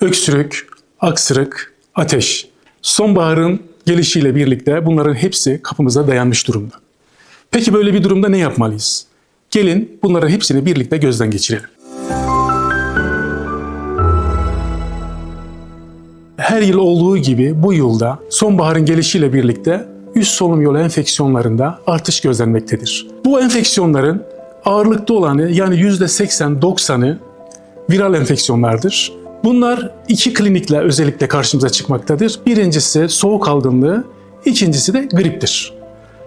öksürük, aksırık, ateş. Sonbaharın gelişiyle birlikte bunların hepsi kapımıza dayanmış durumda. Peki böyle bir durumda ne yapmalıyız? Gelin bunların hepsini birlikte gözden geçirelim. Her yıl olduğu gibi bu yılda sonbaharın gelişiyle birlikte üst solunum yolu enfeksiyonlarında artış gözlenmektedir. Bu enfeksiyonların ağırlıkta olanı yani %80-90'ı viral enfeksiyonlardır. Bunlar iki klinikle özellikle karşımıza çıkmaktadır. Birincisi soğuk algınlığı, ikincisi de griptir.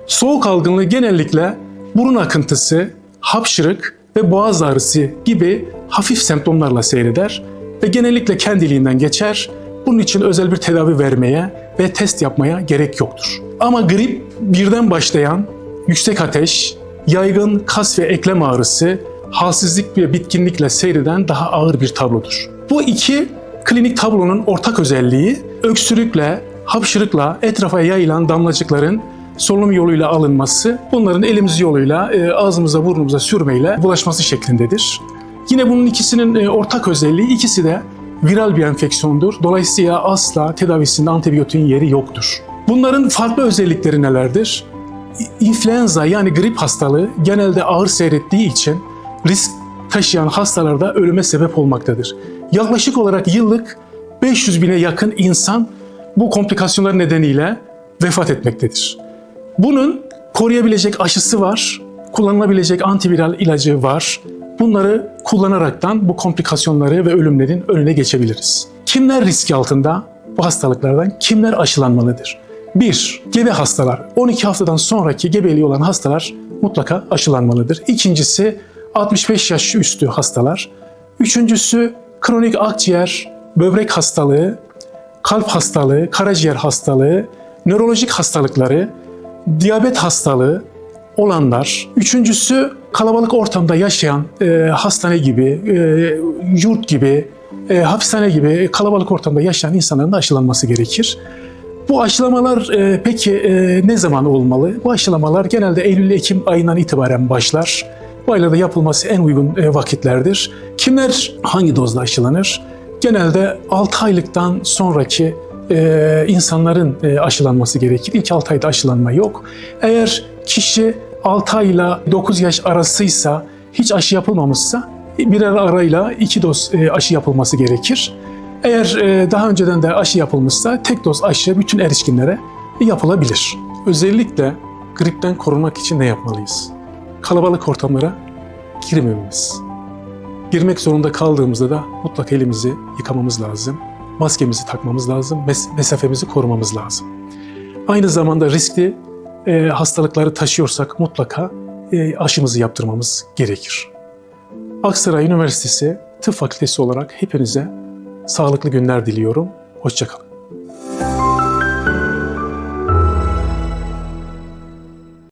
Soğuk algınlığı genellikle burun akıntısı, hapşırık ve boğaz ağrısı gibi hafif semptomlarla seyreder ve genellikle kendiliğinden geçer. Bunun için özel bir tedavi vermeye ve test yapmaya gerek yoktur. Ama grip birden başlayan yüksek ateş, yaygın kas ve eklem ağrısı, halsizlik ve bitkinlikle seyreden daha ağır bir tablodur. Bu iki klinik tablonun ortak özelliği öksürükle, hapşırıkla etrafa yayılan damlacıkların solunum yoluyla alınması, bunların elimiz yoluyla e, ağzımıza burnumuza sürmeyle bulaşması şeklindedir. Yine bunun ikisinin e, ortak özelliği ikisi de viral bir enfeksiyondur. Dolayısıyla asla tedavisinde antibiyotiğin yeri yoktur. Bunların farklı özellikleri nelerdir? İnfluenza yani grip hastalığı genelde ağır seyrettiği için risk taşıyan hastalarda ölüme sebep olmaktadır. Yaklaşık olarak yıllık 500 bine yakın insan bu komplikasyonlar nedeniyle vefat etmektedir. Bunun koruyabilecek aşısı var, kullanılabilecek antiviral ilacı var. Bunları kullanaraktan bu komplikasyonları ve ölümlerin önüne geçebiliriz. Kimler riski altında bu hastalıklardan? Kimler aşılanmalıdır? 1. Gebe hastalar. 12 haftadan sonraki gebeliği olan hastalar mutlaka aşılanmalıdır. İkincisi 65 yaş üstü hastalar. Üçüncüsü kronik akciğer, böbrek hastalığı, kalp hastalığı, karaciğer hastalığı, nörolojik hastalıkları, diyabet hastalığı olanlar. Üçüncüsü kalabalık ortamda yaşayan e, hastane gibi, e, yurt gibi, e, hapishane gibi kalabalık ortamda yaşayan insanların da aşılanması gerekir. Bu aşılamalar e, peki e, ne zaman olmalı? Bu aşılamalar genelde Eylül-Ekim ayından itibaren başlar. Bu aylarda yapılması en uygun e, vakitlerdir. Kimler hangi dozda aşılanır? Genelde 6 aylıktan sonraki e, insanların e, aşılanması gerekir. İlk 6 ayda aşılanma yok. Eğer kişi 6 ay ile 9 yaş arasıysa hiç aşı yapılmamışsa birer arayla iki doz e, aşı yapılması gerekir. Eğer e, daha önceden de aşı yapılmışsa tek doz aşı bütün erişkinlere yapılabilir. Özellikle gripten korunmak için ne yapmalıyız? Kalabalık ortamlara girmememiz. Girmek zorunda kaldığımızda da mutlaka elimizi yıkamamız lazım. Maskemizi takmamız lazım, mes- mesafemizi korumamız lazım. Aynı zamanda riskli e, hastalıkları taşıyorsak mutlaka e, aşımızı yaptırmamız gerekir. Aksaray Üniversitesi Tıp Fakültesi olarak hepinize sağlıklı günler diliyorum. Hoşçakalın.